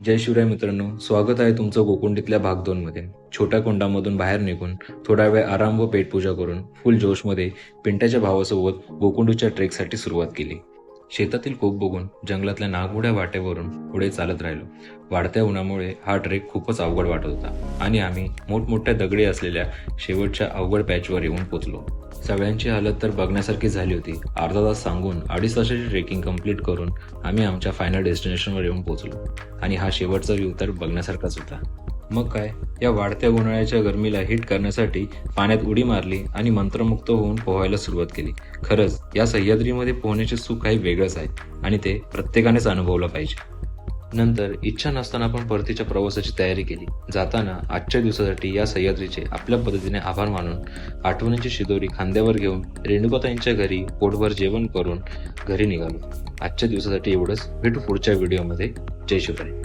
जय शिवराय मित्रांनो स्वागत आहे तुमचं गोकुंडीतल्या भाग दोन मध्ये छोट्या कुंडामधून बाहेर निघून थोडा वेळ आराम व पेटपूजा करून फुल जोशमध्ये पिंट्याच्या भावासोबत गोकुंडूच्या ट्रेकसाठी सुरुवात केली. शेतातील कोप बघून जंगलातल्या नागमोड्या वाटेवरून पुढे चालत राहिलो. वाढत्या उन्हामुळे हा ट्रेक खूपच अवघड वाटत होता आणि आम्ही मोठमोठ्या दगडी असलेल्या शेवटच्या अवघड पॅचवर येऊन पोचलो. सगळ्यांची हालत तर बघण्यासारखी झाली होती. अर्धा तास सांगून अडीच तासाची ट्रेकिंग कंप्लीट करून आम्ही आमच्या फायनल डेस्टिनेशनवर येऊन पोहोचलो. आणि हा शेवटचा व्ह्यू तर बघण्यासारखाच होता. मग काय? या वाढत्या उन्हाळ्याच्या गरमीला हिट करण्यासाठी पाण्यात उडी मारली आणि मंत्रमुक्त होऊन पोहायला सुरुवात केली. खरंच या सह्याद्रीमध्ये पोहण्याचे सुख काही वेगळंच आहे आणि ते प्रत्येकानेच अनुभवलं पाहिजे. नंतर इच्छा नसताना आपण परतीच्या प्रवासाची तयारी केली. जाताना आजच्या दिवसासाठी या सह्याद्रीचे आपल्या पद्धतीने आभार मानून आठवणींची शिदोरी खांद्यावर घेऊन रेणुकाताईंच्या घरी पोटभर जेवण करून घरी निघालो. आजच्या दिवसासाठी एवढंच. भेटू पुढच्या व्हिडिओमध्ये. जय शिवराय.